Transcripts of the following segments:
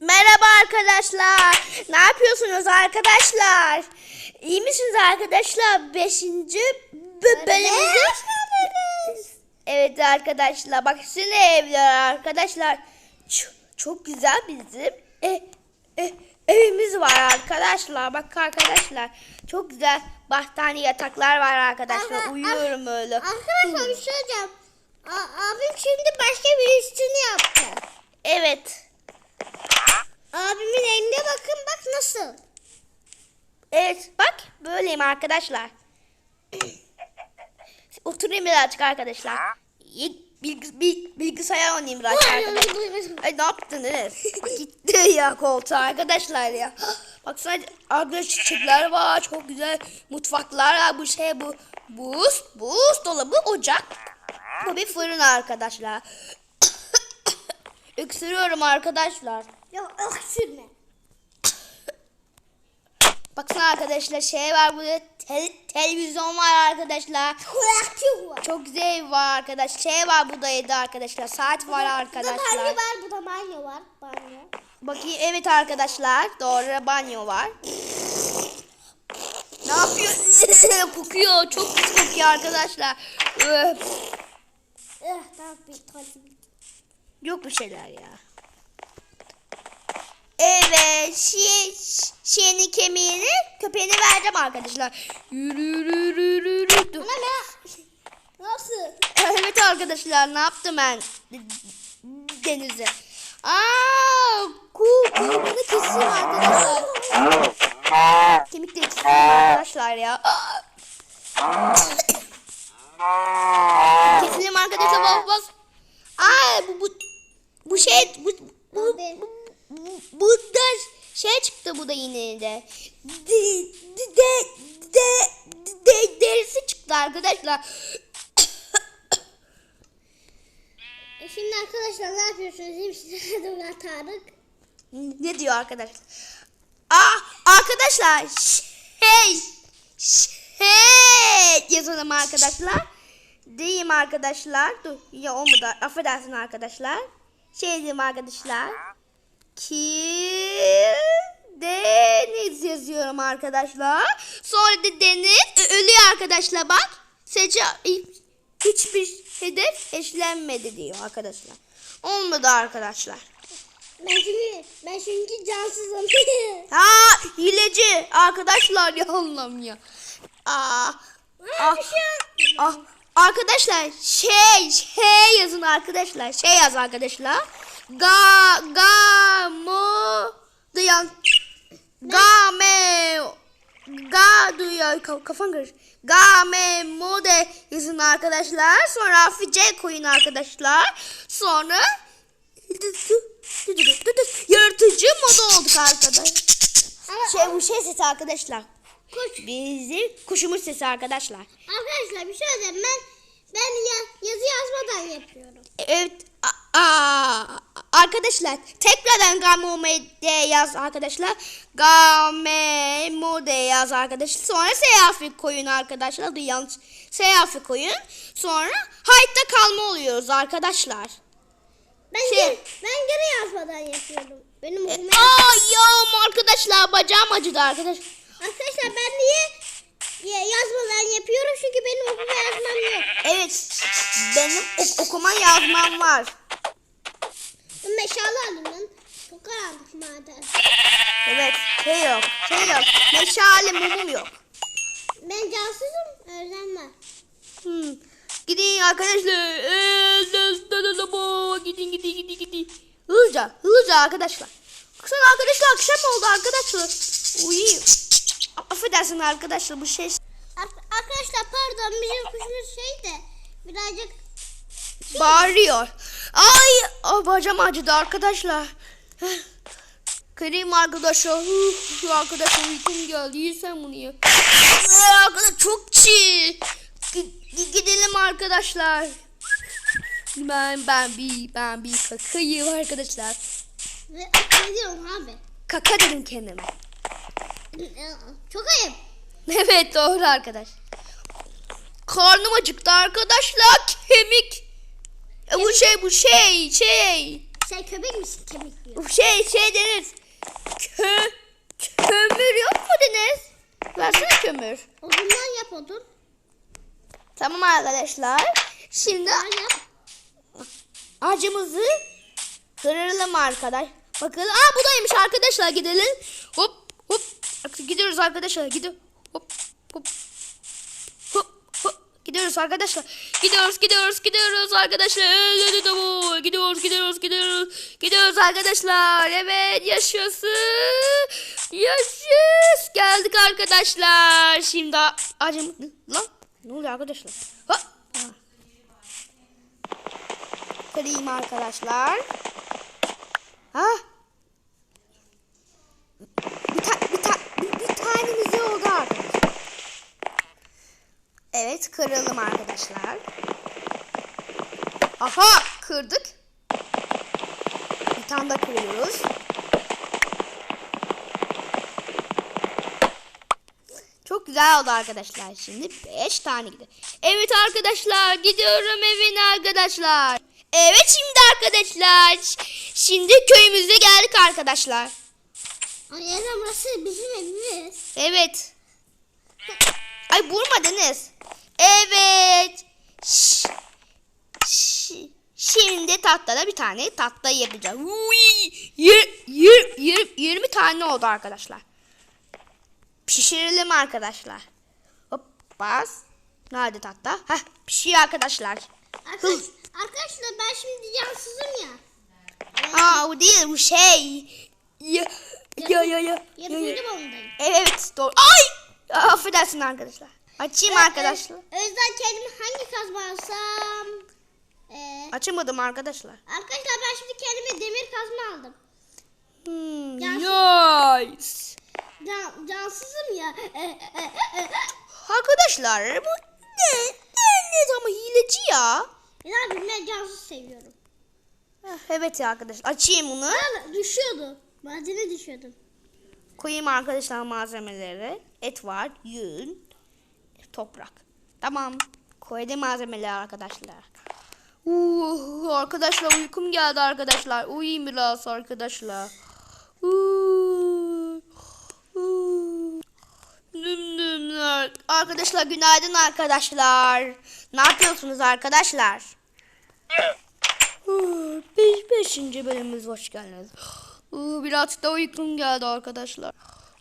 Merhaba arkadaşlar. Ne yapıyorsunuz arkadaşlar? İyi misiniz arkadaşlar? Beşinci bölümümüzde. Evet arkadaşlar. Bak sizinle evler arkadaşlar. Ç- çok güzel bizim e, e, evimiz var arkadaşlar. Bak arkadaşlar. Çok güzel battaniye yataklar var arkadaşlar. Aha, Uyuyorum öyle. Arkadaşlar bir şey abim şimdi başka bir üstünü yaptı. Evet. Abimin elinde bakın bak nasıl. Evet bak böyleyim arkadaşlar. Oturayım birazcık arkadaşlar. Bilgis bilgis bilgisayar oynayayım birazcık arkadaşlar. Ay ne yaptınız? Gitti ya koltuğa arkadaşlar ya. Baksana arkadaş çiçekler var. Çok güzel mutfaklar var. Bu şey bu buz, buz dolabı, ocak. Bu bir fırın arkadaşlar. Öksürüyorum arkadaşlar. Yok öksürme. Baksana arkadaşlar şey var burada tel- televizyon var arkadaşlar. Çok güzel var arkadaş. Şey var burada evde arkadaşlar. Saat var Bu da banyo arkadaşlar. var, bu da banyo var. Banyo. Bakayım evet arkadaşlar. Doğru banyo var. Ne yapıyor? kokuyor. Çok pis kokuyor arkadaşlar. Eh. Yok bir şeyler ya. Evet, şi, şiyenin kemiğini köpeğine vereceğim arkadaşlar. Yürü yürü yürü yürü yürü. Nasıl? Evet arkadaşlar ne yaptım ben denize? Aa, ku kuyruğunu keseyim arkadaşlar. Kemik de keseyim arkadaşlar ya. Keselim arkadaşlar bas bas. Aa bu bu bu şey bu bu Abi. bu, bu da şey çıktı bu da yine de. De, de, de, de, de, derisi çıktı arkadaşlar. E şimdi arkadaşlar ne yapıyorsunuz? Adımlar Tarık. Ne diyor arkadaşlar? Aa arkadaşlar şey şey yazalım arkadaşlar. Diyeyim arkadaşlar. Dur ya olmadı. Affedersin arkadaşlar. Şey diyeyim arkadaşlar. Ki deniz yazıyorum arkadaşlar. Sonra da deniz ölüyor arkadaşlar bak. Seçe hiçbir hedef eşlenmedi diyor arkadaşlar. Olmadı arkadaşlar. Ben çünkü, ben çünkü cansızım. Ha hileci arkadaşlar ya Allah'ım ya. Aa, ah, şey ah, arkadaşlar şey şey yazın arkadaşlar şey yaz arkadaşlar. Ga ga mo duyan ga me ga ka- kafan karış. Ga me mo de yazın arkadaşlar. Sonra C koyun arkadaşlar. Sonra yaratıcı moda olduk arkadaşlar. Şey bu şey sesi arkadaşlar. Kuş. Bizim kuşumuz sesi arkadaşlar. Arkadaşlar bir şey söyleyeyim. Ben ben ya, yazı yazmadan yapıyorum. Evet. Aa, arkadaşlar tekrardan Gamode yaz arkadaşlar. Gamode yaz arkadaşlar. Sonra S harfi koyun arkadaşlar. Duyan S harfi koyun. Sonra hayatta kalma oluyoruz arkadaşlar. Ben Şey- ben geri yazmadan yapıyorum. Benim E. Aa ya arkadaşlar bacağım acıdı arkadaş. Arkadaşlar ben niye ya- yazmadan yapıyorum? Çünkü benim okuma yazmam yok. Evet benim ok- okuma yazmam var. Meşale alayım lan. Çok karanlık maden. Evet şey yok şey yok. Meşale mumum yok. Ben cansızım. Özlem var. Hmm. Gidin arkadaşlar. Ee. Gidin gidin gidin gidin. Hızlıca hızlıca arkadaşlar. Baksana arkadaşlar akşam oldu arkadaşlar. Uyuyayım. Affedersin arkadaşlar bu şey. Ar- Arkadaşlar pardon bizim kuşumuz şey de birazcık Bağırıyor. Ay, ay bacağım acıdı arkadaşlar. Kırayım arkadaşlar. Uf, arkadaşlar uykum geldi. Yesem bunu ya. Ay, Arkadaşlar çok çiğ. Gidelim arkadaşlar. Ben ben bir ben bir kakayım arkadaşlar. ne diyorum abi? Kaka dedim kendime. Çok ayıp. Evet doğru arkadaş. Karnım acıktı arkadaşlar. Kemik. E, bu şey bu şey şey. Sen köpek misin kemik diyor. Şey şey Deniz. Kö, kömür yok mu Deniz? Versene kömür. Odundan yap odun. Tamam arkadaşlar. Şimdi ağacımızı kıralım arkadaş. Bakalım. Aa budaymış arkadaşlar gidelim. Hop hop. Gidiyoruz arkadaşlar. Gidiyor. Hop hop. Gidiyoruz arkadaşlar. Gidiyoruz gidiyoruz gidiyoruz arkadaşlar. Gidiyoruz gidiyoruz gidiyoruz. Gidiyoruz arkadaşlar. Evet yaşasın. Yaşasın. Geldik arkadaşlar. Şimdi acım lan ne oluyor arkadaşlar? Hop. Kırayım arkadaşlar. Ha? Bir, ta bir, ta bir, bir tanemiz oldu arkadaşlar. Evet kıralım arkadaşlar. Aha kırdık. Bir tane daha kırıyoruz. Çok güzel oldu arkadaşlar. Şimdi 5 tane gidiyor. Evet arkadaşlar gidiyorum evine arkadaşlar. Evet şimdi arkadaşlar. Şimdi köyümüze geldik arkadaşlar. Ay burası bizim evimiz. Evet. Ay vurma Deniz. Evet. Ş- ş- Şimdi tahtada bir tane tatlı yapacağız. Uy, yir, yir, yir, 20 tane oldu arkadaşlar. Pişirelim arkadaşlar. Hop bas. Nerede tahta? Heh pişiyor arkadaşlar. Arkadaş, arkadaşlar ben şimdi cansızım ya. Aa o değil bu şey. Ya ya ya ya. ya, ya. Balındayım. Evet doğru. Ay! Affedersin arkadaşlar. Açayım arkadaşlar. O yüzden kendime hangi kazma alsam? Ee, Açamadım arkadaşlar. arkadaşlar ben şimdi kendime demir kazma aldım. Hmm, Yansın. nice. Can, cansızım ya. Ee, e, e, e. Arkadaşlar bu ne? Ne ne ama hileci ya. Ya ben cansız seviyorum. Heh, Evet ya arkadaşlar. Açayım bunu. Aa, düşüyordu. Madene düşüyordum. Koyayım arkadaşlar malzemeleri. Et var, yün, toprak. Tamam. Koydum malzemeleri arkadaşlar. Uh, arkadaşlar uykum geldi arkadaşlar. Uyuyayım biraz arkadaşlar. Uh, uh. Nüm nümler. Arkadaşlar günaydın arkadaşlar. Ne yapıyorsunuz arkadaşlar? Uh, Beş, beşinci bölümümüz hoş geldiniz. Uh, Birazcık da uykum geldi arkadaşlar.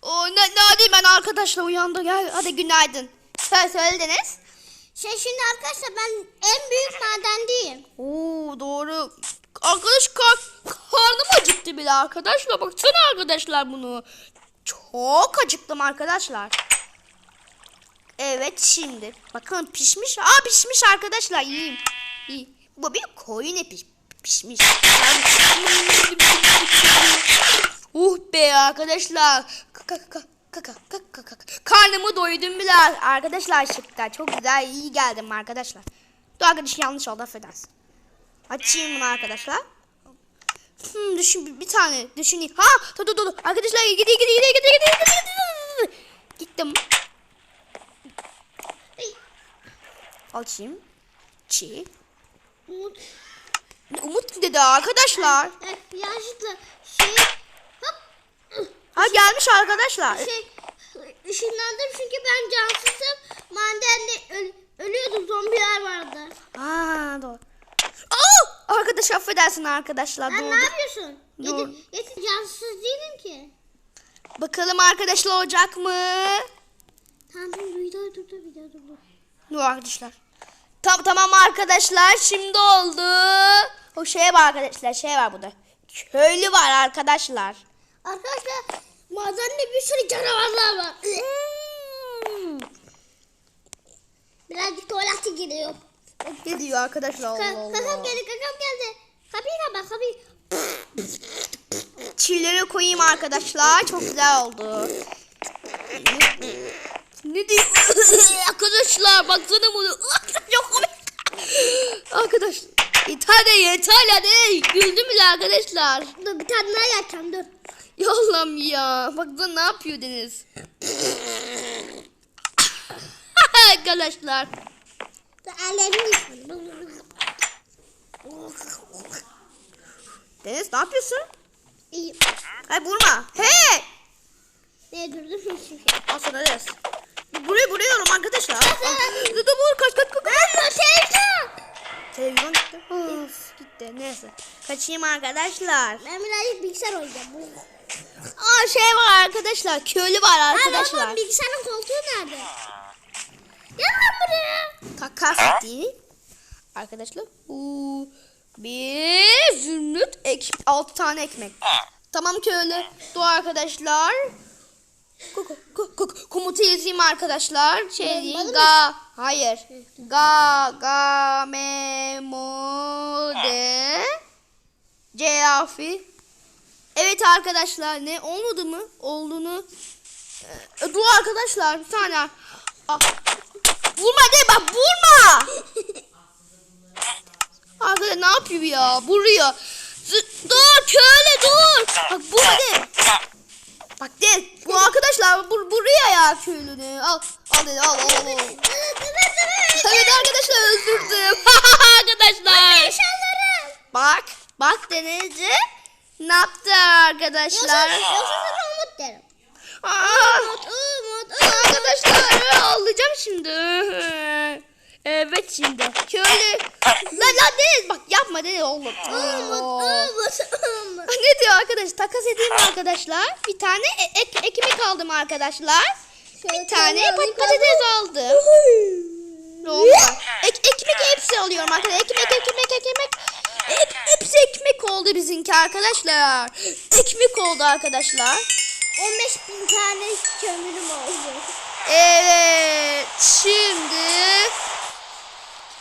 Oh, ne, ne diyeyim ben arkadaşlar uyandı. Gel hadi günaydın. Sen söylediniz. Şey şimdi arkadaşlar ben en büyük madendeyim. Oo doğru. Arkadaş kar, karnım acıktı bile arkadaşlar. Baksana arkadaşlar bunu. Çok acıktım arkadaşlar. Evet şimdi. Bakın pişmiş. Aa pişmiş arkadaşlar. Yiyeyim. İyi. Bu bir koyun epi pişmiş. uh be arkadaşlar. Kaka kaka kaka kaka. Karnımı doydum bile arkadaşlar şıkta. Çok güzel iyi geldim arkadaşlar. Dur arkadaş yanlış oldu affedersin. Açayım bunu arkadaşlar. Hmm, düşün bir, bir tane düşüneyim. Ha dur dur dur. Arkadaşlar gidiyor gidiyor gidiyor gidiyor gidiyor gidiyor. Gittim. Açayım. Çi. Umut. Umut dedi arkadaşlar. Yanlışlıkla şey hop Ha gelmiş arkadaşlar. şey ışınlandım çünkü ben cansızım. Madende öl, ölüyordum zombiler vardı. Aa doğru. Aa! Arkadaş affedersin arkadaşlar. Sen Doğru. ne yapıyorsun? Doğru. Yedi, cansız değilim ki. Bakalım arkadaşlar olacak mı? Tamam dur dur dur video dur dur. Dur arkadaşlar. Tam tamam arkadaşlar şimdi oldu. O şey var arkadaşlar şey var burada. Köylü var arkadaşlar. Arkadaşlar madende bir sürü canavarlar var. Hmm. Birazcık tuvalete giriyor. Ne diyor arkadaşlar Allah Ka- kakam Allah. geldi kakam geldi. Kapıyı kapat kapıyı. Çiğleri koyayım arkadaşlar. Çok güzel oldu. Ne diyor? arkadaşlar baksana bunu. Çok komik. Arkadaş. Yeter de yeter hadi. Güldüm bile arkadaşlar. Dur bir tane daha yapacağım dur. Ya Allah'ım ya. Baksana ne yapıyor Deniz. arkadaşlar. Deniz ne yapıyorsun? İyi. Ay vurma. Hey! Ne durdum çünkü. Al sana Deniz. Buraya vuruyorum arkadaşlar. Dur dur kaç kaç kaç. kaç. Televizyon. Televizyon gitti. Of gitti. Neyse. Kaçayım arkadaşlar. Ben birazcık bilgisayar oynayacağım. Aa şey var arkadaşlar. Köylü var Arkadaşlar. arkadaşlar. bilgisayarın koltuğu nerede? Gel lan buraya. Değil. Arkadaşlar. Uuu. Bir zümrüt ek, altı tane ekmek. Tamam köylü. Dur arkadaşlar. Ko- ko- ko- Komutu yazayım arkadaşlar. Şey diyeyim. Ga. Hayır. Ga. Ga. Me. Mo. De. C harfi. Evet arkadaşlar ne olmadı mı? Olduğunu. Ee, dur arkadaşlar bir saniye. Ah. Vurma de bak vurma. Arkadaş ne yapıyor ya? Vuruyor. Z- dur köyle dur. Bak bu de. Bak de. Bu arkadaşlar bu buraya ya köylünü. Al al dedi al al al. Evet arkadaşlar öldürdüm. arkadaşlar. Eşyalarım. Bak bak deneyince ne yaptı arkadaşlar? Yoksa, yoksa sana Umut derim. Aa, Umut, Umut, arkadaşlar ağlayacağım şimdi. Evet şimdi. Köylü. Lan lan Deniz bak yapma Deniz oğlum. Umut. Umut, Umut. Ne diyor arkadaş? Takas edeyim arkadaşlar. Bir tane e- ek- ekmek aldım arkadaşlar. Şöyle Bir tane pat- patates aldım. Ne oldu? Ek- ekmek bizimki arkadaşlar. Ekmek oldu arkadaşlar. 15 bin tane kömürüm oldu. Evet. Şimdi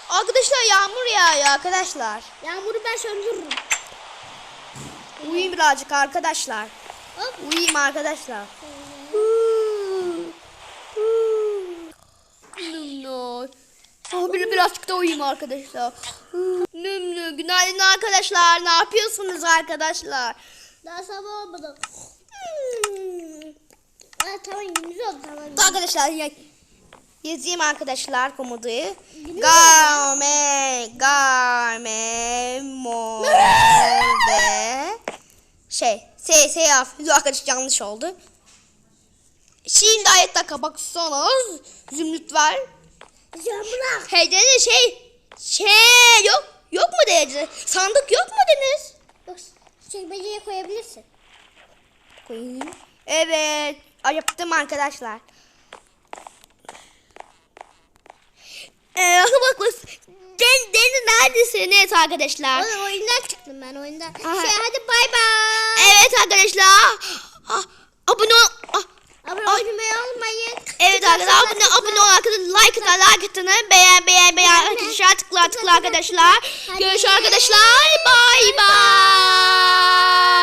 Arkadaşlar yağmur yağıyor arkadaşlar. Yağmuru ben söndürürüm. Uyuyayım birazcık arkadaşlar. Hop. Uyuyayım arkadaşlar. Nümnü. Oh, bir, birazcık da uyuyayım arkadaşlar. Nümnü. Günaydın arkadaşlar. Ne yapıyorsunuz arkadaşlar? Daha sabah olmadı. Hmm. Ha, tamam gündüz oldu tamam. Dur arkadaşlar ya- yazayım arkadaşlar komoduyu. Game, game, mo ve şey, S, S harfi. Dur arkadaş yanlış oldu. Şimdi ayette kapaksanız zümrüt var. Yağmur. Hey dede şey, şey yok, yok mu dede? Sandık yok mu Deniz? Bak çekmeceye koyabilirsin. Koyayım. Evet. Yaptım arkadaşlar. Ee, bak. Den, Deniz neredesin? Evet arkadaşlar. Oğlum oyundan çıktım ben oyundan. Aha. Şey hadi bay bay. Evet arkadaşlar. Abone ol. Abone olmayı unutmayın. Evet arkadaşlar abone, abone ol arkadaşlar. Like atın, like atın. Beğen, beğen, beğen arkadaşlar. Tıkla, tıkla arkadaşlar. Görüşürüz arkadaşlar. Bay bay.